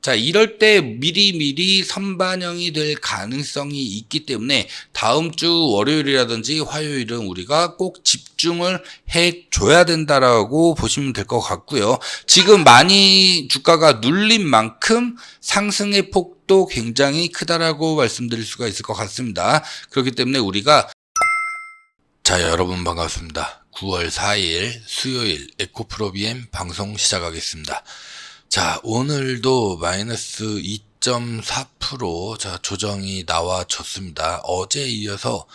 자, 이럴 때 미리미리 선반영이 될 가능성이 있기 때문에 다음 주 월요일이라든지 화요일은 우리가 꼭 집중을 해 줘야 된다라고 보시면 될 것 같고요. 지금 많이 주가가 눌린 만큼 상승의 폭도 굉장히 크다라고 말씀드릴 수가 있을 것 같습니다. 그렇기 때문에 우리가 자, 여러분 반갑습니다. 9월 4일 수요일 에코프로비엠 방송 시작하겠습니다. 자, 오늘도 마이너스 2.4% 자, 조정이 나와줬습니다. 어제 이어서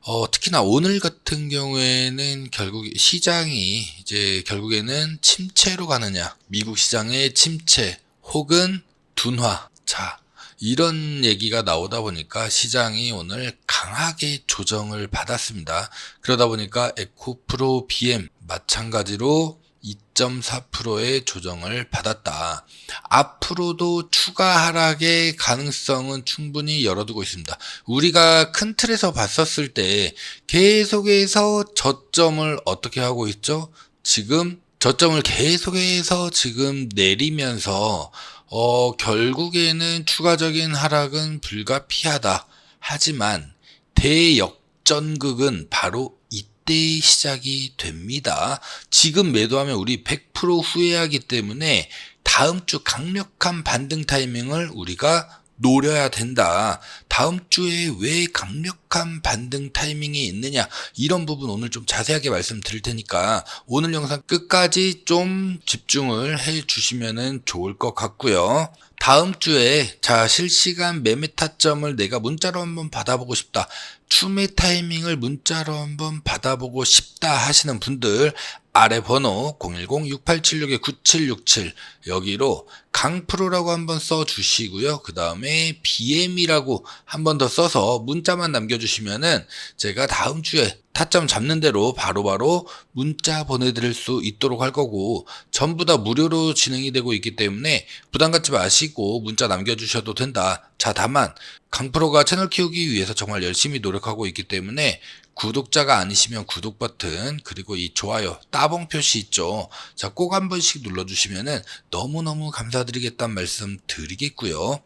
어, 특히나 오늘 같은 경우에는 결국 시장이 이제 결국에는 침체로 가느냐, 미국 시장의 침체 혹은 둔화. 자, 이런 얘기가 나오다 보니까 시장이 오늘 강하게 조정을 받았습니다. 그러다 보니까 에코프로 BM 마찬가지로 2.4%의 조정을 받았다. 앞으로도 추가 하락의 가능성은 충분히 열어두고 있습니다. 우리가 큰 틀에서 봤었을 때 계속해서 저점을 어떻게 하고 있죠? 지금 저점을 계속해서 지금 내리면서 어, 결국에는 추가적인 하락은 불가피하다. 하지만 대역전극은 바로 이때 시작이 됩니다. 지금 매도하면 우리 100% 후회하기 때문에 다음 주 강력한 반등 타이밍을 우리가 노려야 된다. 다음 주에 왜 강력한 반등 타이밍이 있느냐. 이런 부분 오늘 좀 자세하게 말씀드릴 테니까 오늘 영상 끝까지 좀 집중을 해 주시면 좋을 것 같고요. 다음 주에 자 실시간 매매 타점을 내가 문자로 한번 받아보고 싶다. 추매 타이밍을 문자로 한번 받아보고 싶다 하시는 분들 아래 번호 010-6876-9767 여기로 강프로라고 한번 써 주시고요. 그 다음에 BM이라고 한번 더 써서 문자만 남겨주시면은 제가 다음 주에 타점 잡는 대로 바로바로 바로 문자 보내드릴 수 있도록 할 거고 전부 다 무료로 진행이 되고 있기 때문에 부담 갖지 마시고 문자 남겨주셔도 된다. 자 다만 강프로가 채널 키우기 위해서 정말 열심히 노력하고 있기 때문에 구독자가 아니시면 구독 버튼 그리고 이 좋아요 따봉 표시 있죠. 자 꼭 한 번씩 눌러주시면은 너무너무 감사드리겠다는 말씀 드리겠고요.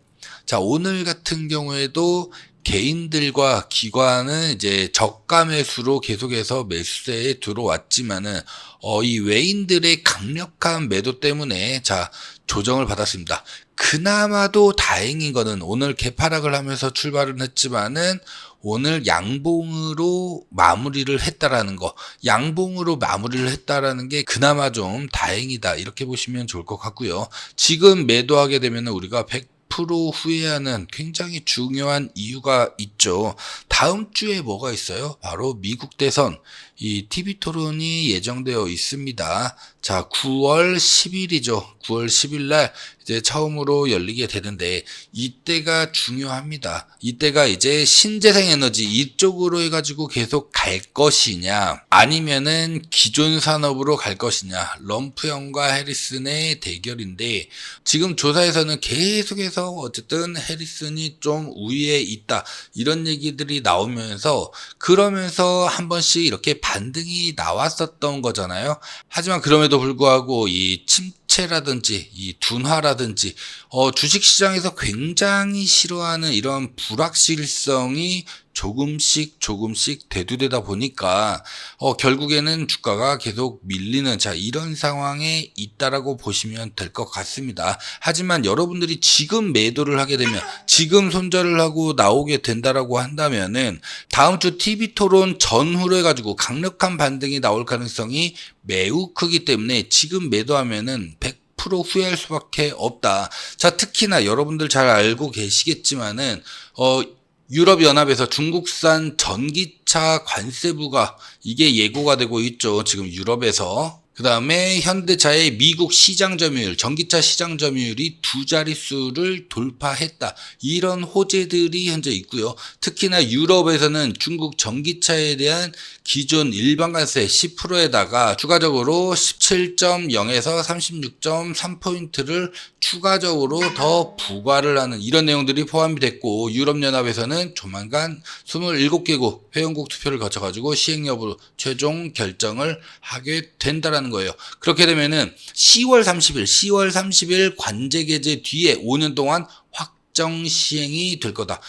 자 오늘 같은 경우에도 개인들과 기관은 이제 저가 매수로 계속해서 매수세에 들어왔지만은 어, 이 외인들의 강력한 매도 때문에 자 조정을 받았습니다. 그나마도 다행인 거는 오늘 개파락을 하면서 출발을 했지만은 오늘 양봉으로 마무리를 했다라는 거, 양봉으로 마무리를 했다라는 게 그나마 좀 다행이다. 이렇게 보시면 좋을 것 같고요. 지금 매도하게 되면 우리가 100 앞으로 후회하는 굉장히 중요한 이유가 있죠. 다음 주에 뭐가 있어요? 바로 미국 대선 이 TV 토론이 예정되어 있습니다. 자, 9월 10일이죠. 9월 10일 날 이제 처음으로 열리게 되는데 이때가 중요합니다. 이때가 이제 신재생 에너지 이쪽으로 해 가지고 계속 갈 것이냐 아니면은 기존 산업으로 갈 것이냐 럼프형과 해리슨의 대결인데 지금 조사에서는 계속해서 어쨌든 해리슨이 좀 우위에 있다 이런 얘기들이 나오면서 그러면서 한 번씩 이렇게 반등이 나왔었던 거잖아요. 하지만 그럼에도 불구하고 이 침체라든지 이 둔화라든지 어, 주식시장에서 굉장히 싫어하는 이런 불확실성이 조금씩 조금씩 대두되다 보니까 어, 결국에는 주가가 계속 밀리는 자 이런 상황에 있다라고 보시면 될 것 같습니다. 하지만 여러분들이 지금 매도를 하게 되면 지금 손절을 하고 나오게 된다라고 한다면은 다음 주 TV 토론 전후로 해가지고 강력한 반등이 나올 가능성이 매우 크기 때문에 지금 매도하면은 100 후회할 수밖에 없다. 자, 특히나 여러분들 잘 알고 계시겠지만은, 어, 유럽연합에서 중국산 전기차 관세부가 이게 예고가 되고 있죠. 지금 유럽에서. 그 다음에 현대차의 미국 시장 점유율, 전기차 시장 점유율이 두 자릿수를 돌파했다. 이런 호재들이 현재 있고요. 특히나 유럽에서는 중국 전기차에 대한 기존 일반 관세 10%에다가 추가적으로 17.0에서 36.3포인트를 추가적으로 더 부과를 하는 이런 내용들이 포함이 됐고 유럽연합에서는 조만간 27개국 회원국 투표를 거쳐가지고 시행 여부 최종 결정을 하게 된다는 있다라는 거예요. 그렇게 되면은 10월 30일, 10월 30일 관제 개제 뒤에 5년 동안 확정 시행이 될 거다.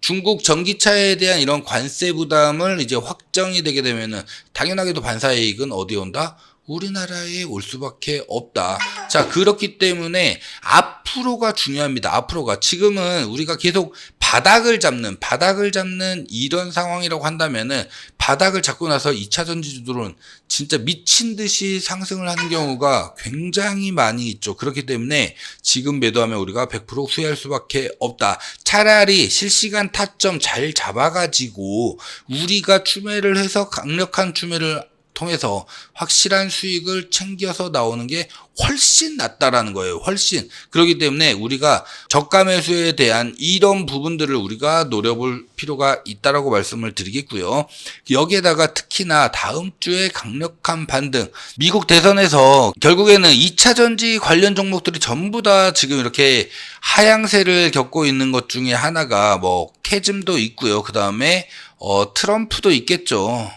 중국 전기차에 대한 이런 관세 부담을 이제 확정이 되게 되면은 당연하게도 반사 이익은 어디에 온다? 우리나라에 올 수밖에 없다. 자, 그렇기 때문에 앞으로가 중요합니다. 앞으로가. 지금은 우리가 계속 바닥을 잡는, 바닥을 잡는 이런 상황이라고 한다면은 바닥을 잡고 나서 2차 전지주들은 진짜 미친 듯이 상승을 하는 경우가 굉장히 많이 있죠. 그렇기 때문에 지금 매도하면 우리가 100% 후회할 수밖에 없다. 차라리 실시간 타점 잘 잡아가지고 우리가 추매를 해서 강력한 추매를 통해서 확실한 수익을 챙겨서 나오는 게 훨씬 낫다라는 거예요. 훨씬. 그렇기 때문에 우리가 저가 매수에 대한 이런 부분들을 우리가 노려볼 필요가 있다라고 말씀을 드리겠고요. 여기에다가 특히나 다음 주에 강력한 반등. 미국 대선에서 결국에는 2차 전지 관련 종목들이 전부 다 지금 이렇게 하향세를 겪고 있는 것 중에 하나가 뭐 캐즘도 있고요. 그 다음에 어 트럼프도 있겠죠.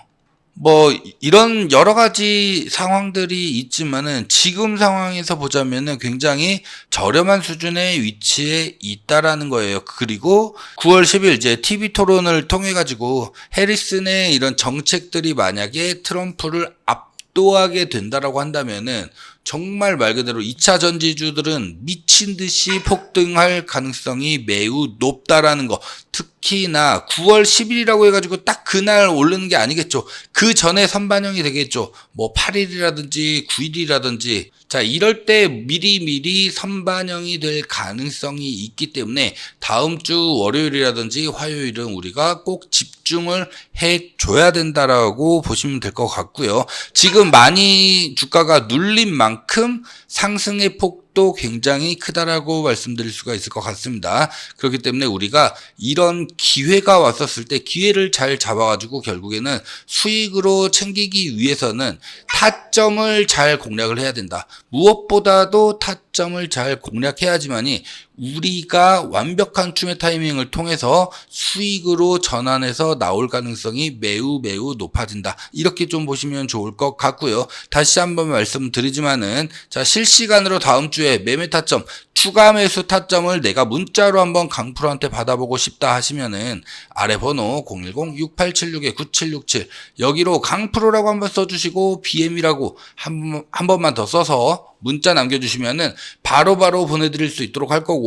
뭐 이런 여러 가지 상황들이 있지만은 지금 상황에서 보자면은 굉장히 저렴한 수준의 위치에 있다라는 거예요. 그리고 9월 10일 이제 TV 토론을 통해 가지고 해리슨의 이런 정책들이 만약에 트럼프를 압도하게 된다라고 한다면은 정말 말 그대로 2차 전지주들은 미친 듯이 폭등할 가능성이 매우 높다라는 거. 특히나 9월 10일이라고 해가지고 딱 그날 오르는 게 아니겠죠. 그 전에 선반영이 되겠죠. 뭐 8일이라든지 9일이라든지. 자, 이럴 때 미리미리 선반영이 될 가능성이 있기 때문에 다음 주 월요일이라든지 화요일은 우리가 꼭 집중을 해 줘야 된다라고 보시면 될 것 같고요. 지금 많이 주가가 눌린 만큼 상승의 폭 도 굉장히 크다라고 말씀드릴 수가 있을 것 같습니다. 그렇기 때문에 우리가 이런 기회가 왔었을 때 기회를 잘 잡아가지고 결국에는 수익으로 챙기기 위해서는 타점을 잘 공략을 해야 된다. 무엇보다도 타점을 잘 공략해야지만이 우리가 완벽한 추매 타이밍을 통해서 수익으로 전환해서 나올 가능성이 매우 매우 높아진다. 이렇게 좀 보시면 좋을 것 같고요. 다시 한번 말씀드리지만은 자 실시간으로 다음 주에 매매 타점 추가 매수 타점을 내가 문자로 한번 강프로한테 받아보고 싶다 하시면은 아래 번호 010-6876-9767 여기로 강프로라고 한번 써주시고 BM이라고 한, 한 번만 더 써서 문자 남겨주시면은 바로바로 보내드릴 수 있도록 할 거고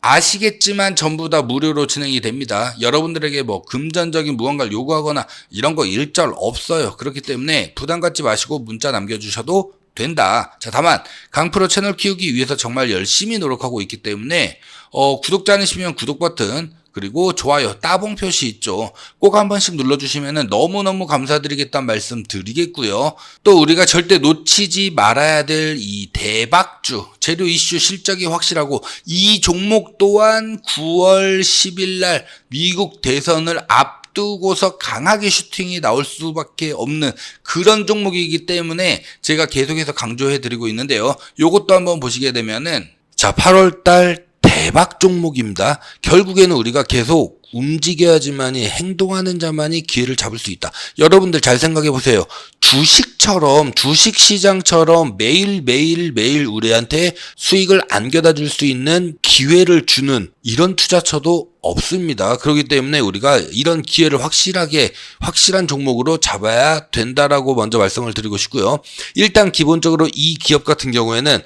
아시겠지만 전부 다 무료로 진행이 됩니다. 여러분들에게 뭐 금전적인 무언가를 요구하거나 이런 거 일절 없어요. 그렇기 때문에 부담 갖지 마시고 문자 남겨주셔도 된다. 자, 다만 강프로 채널 키우기 위해서 정말 열심히 노력하고 있기 때문에 어, 구독자 아니시면 구독 버튼 그리고 좋아요, 따봉 표시 있죠. 꼭 한 번씩 눌러주시면 너무너무 감사드리겠다는 말씀 드리겠고요. 또 우리가 절대 놓치지 말아야 될 이 대박주, 재료 이슈 실적이 확실하고 이 종목 또한 9월 10일 날 미국 대선을 앞 두고서 강하게 슈팅이 나올 수밖에 없는 그런 종목이기 때문에 제가 계속해서 강조해 드리고 있는데요. 요것도 한번 보시게 되면은 자, 8월 달 대박 종목입니다. 결국에는 우리가 계속 움직여야지만이 행동하는 자만이 기회를 잡을 수 있다. 여러분들 잘 생각해 보세요. 주식처럼 주식 시장처럼 매일 매일 매일 우리한테 수익을 안겨다 줄 수 있는 기회를 주는 이런 투자처도 없습니다. 그렇기 때문에 우리가 이런 기회를 확실하게 확실한 종목으로 잡아야 된다라고 먼저 말씀을 드리고 싶고요. 일단 기본적으로 이 기업 같은 경우에는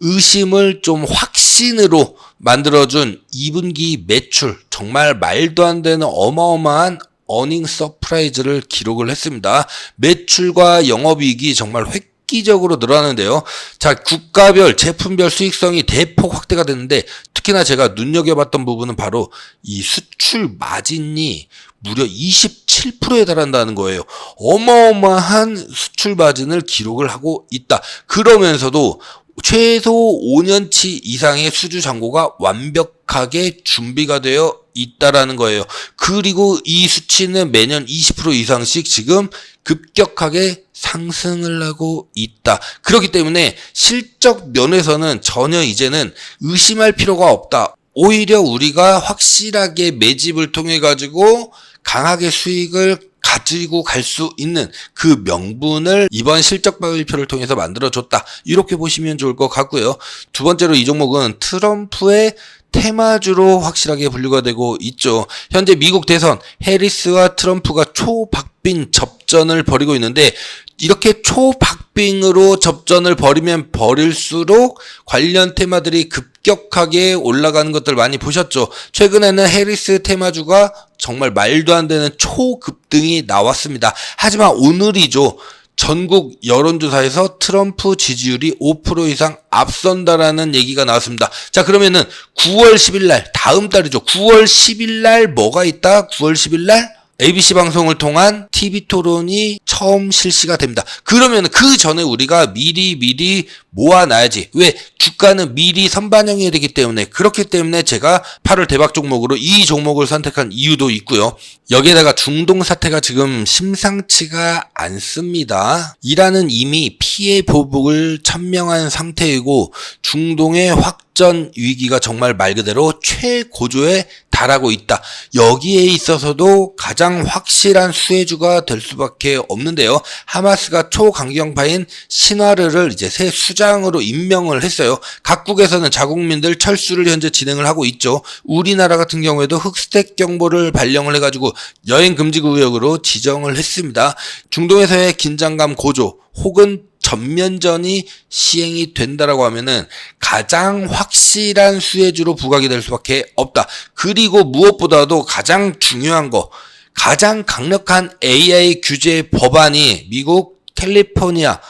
의심을 좀 확신으로 만들어준 2분기 매출 정말 말도 안 되는 어마어마한 어닝 서프라이즈를 기록을 했습니다. 매출과 영업이익이 정말 획기적으로 늘어나는데요. 자, 국가별, 제품별 수익성이 대폭 확대가 됐는데 특히나 제가 눈여겨봤던 부분은 바로 이 수출 마진이 무려 27%에 달한다는 거예요. 어마어마한 수출 마진을 기록을 하고 있다. 그러면서도 최소 5년치 이상의 수주 잔고가 완벽하게 준비가 되어 있다라는 거예요. 그리고 이 수치는 매년 20% 이상씩 지금 급격하게 상승을 하고 있다. 그렇기 때문에 실적 면에서는 전혀 이제는 의심할 필요가 없다. 오히려 우리가 확실하게 매집을 통해 가지고 강하게 수익을 가지고 갈 수 있는 그 명분을 이번 실적 발표를 통해서 만들어줬다. 이렇게 보시면 좋을 것 같고요. 두 번째로 이 종목은 트럼프의 테마주로 확실하게 분류가 되고 있죠. 현재 미국 대선 해리스와 트럼프가 초박빙 접전을 벌이고 있는데 이렇게 초박빙으로 접전을 벌이면 벌일수록 관련 테마들이 급 격하게 올라가는 것들 많이 보셨죠. 최근에는 해리스 테마주가 정말 말도 안 되는 초급등이 나왔습니다. 하지만 오늘이죠. 전국 여론조사에서 트럼프 지지율이 5% 이상 앞선다라는 얘기가 나왔습니다. 자, 그러면은 9월 10일 날, 다음 달이죠. 9월 10일 날 뭐가 있다? 9월 10일 날 ABC 방송을 통한 TV 토론이 처음 실시가 됩니다. 그러면 그 전에 우리가 미리 미리 모아놔야지. 왜? 주가는 미리 선반영해야 되기 때문에 그렇기 때문에 제가 8월 대박 종목으로 이 종목을 선택한 이유도 있고요. 여기에다가 중동 사태가 지금 심상치가 않습니다. 이란은 이미 피해 보복을 천명한 상태이고 중동의 확전 위기가 정말 말 그대로 최고조에 달하고 있다. 여기에 있어서도 가장 확실한 수혜주가 될 수밖에 없는데요. 하마스가 초강경파인 신화르를 이제 새 수장으로 임명을 했어요. 각국에서는 자국민들 철수를 현재 진행을 하고 있죠. 우리나라 같은 경우에도 흑스택 경보를 발령을 해가지고 여행 금지 구역으로 지정을 했습니다. 중동에서의 긴장감 고조 혹은 전면전이 시행이 된다라고 하면은 가장 확실한 수혜주로 부각이 될 수밖에 없다. 그리고 무엇보다도 가장 중요한 거, 가장 강력한 AI 규제 법안이 미국 캘리포니아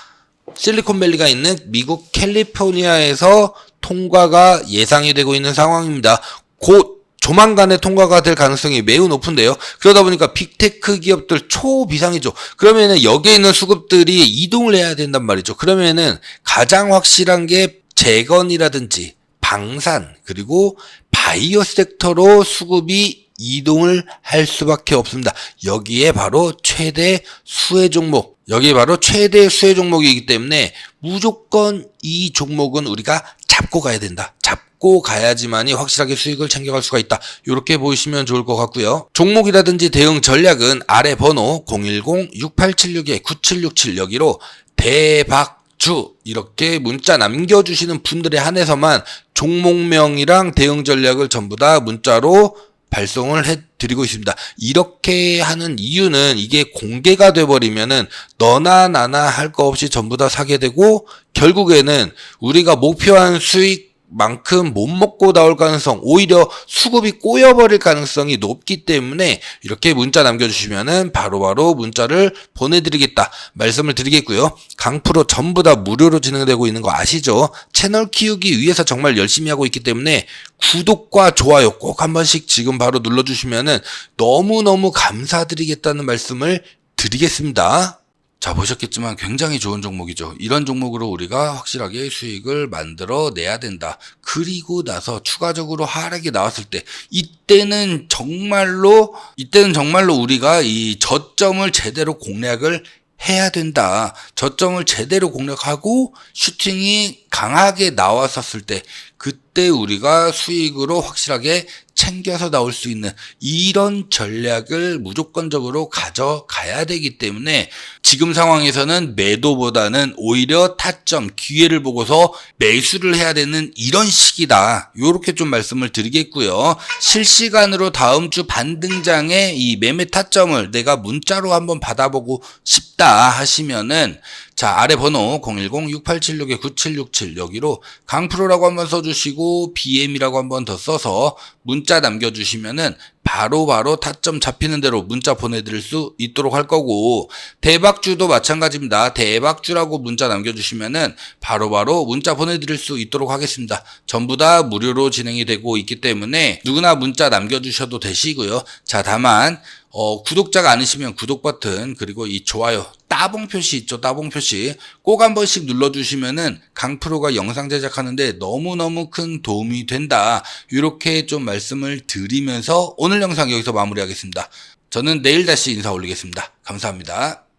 실리콘밸리가 있는 미국 캘리포니아에서 통과가 예상이 되고 있는 상황입니다. 곧 조만간에 통과가 될 가능성이 매우 높은데요. 그러다 보니까 빅테크 기업들 초비상이죠. 그러면은 여기에 있는 수급들이 이동을 해야 된단 말이죠. 그러면은 가장 확실한 게 재건이라든지 방산 그리고 바이오 섹터로 수급이 이동을 할 수밖에 없습니다. 여기에 바로 최대 수혜 종목, 여기에 바로 최대 수혜 종목이기 때문에 무조건 이 종목은 우리가 잡고 가야 된다. 잡 고 가야지만이 확실하게 수익을 챙겨갈 수가 있다. 이렇게 보시면 좋을 것 같고요. 종목이라든지 대응 전략은 아래 번호 010-6876-9767 여기로 대박 주 이렇게 문자 남겨주시는 분들에 한해서만 종목명이랑 대응 전략을 전부 다 문자로 발송을 해드리고 있습니다. 이렇게 하는 이유는 이게 공개가 돼버리면은 너나 나나 할 거 없이 전부 다 사게 되고 결국에는 우리가 목표한 수익 만큼 못 먹고 나올 가능성, 오히려 수급이 꼬여버릴 가능성이 높기 때문에 이렇게 문자 남겨주시면은 바로바로 문자를 보내드리겠다 말씀을 드리겠고요. 강프로 전부 다 무료로 진행되고 있는 거 아시죠? 채널 키우기 위해서 정말 열심히 하고 있기 때문에 구독과 좋아요 꼭 한 번씩 지금 바로 눌러주시면은 너무너무 감사드리겠다는 말씀을 드리겠습니다. 자, 보셨겠지만 굉장히 좋은 종목이죠. 이런 종목으로 우리가 확실하게 수익을 만들어 내야 된다. 그리고 나서 추가적으로 하락이 나왔을 때, 이때는 정말로, 이때는 정말로 우리가 이 저점을 제대로 공략을 해야 된다. 저점을 제대로 공략하고 슈팅이 강하게 나왔었을 때, 그때 우리가 수익으로 확실하게 챙겨서 나올 수 있는 이런 전략을 무조건적으로 가져가야 되기 때문에 지금 상황에서는 매도보다는 오히려 타점, 기회를 보고서 매수를 해야 되는 이런 시기다. 요렇게 좀 말씀을 드리겠고요. 실시간으로 다음 주 반등장에 이 매매 타점을 내가 문자로 한번 받아보고 싶다 하시면은 자, 아래 번호 010-6876-9767 여기로 강프로라고 한번 써주시고 BM이라고 한번 더 써서 문자 남겨주시면은 바로바로 타점 잡히는 대로 문자 보내드릴 수 있도록 할 거고 대박주도 마찬가지입니다. 대박주라고 문자 남겨주시면은 바로 바로 문자 보내드릴 수 있도록 하겠습니다. 전부 다 무료로 진행이 되고 있기 때문에 누구나 문자 남겨주셔도 되시고요. 자, 다만 어, 구독자가 아니시면 구독 버튼 그리고 이 좋아요 따봉 표시 있죠 따봉 표시. 꼭 한 번씩 눌러주시면은 강프로가 영상 제작하는데 너무너무 큰 도움이 된다. 이렇게 좀 말씀을 드리면서 오늘 영상 여기서 마무리하겠습니다. 저는 내일 다시 인사 올리겠습니다. 감사합니다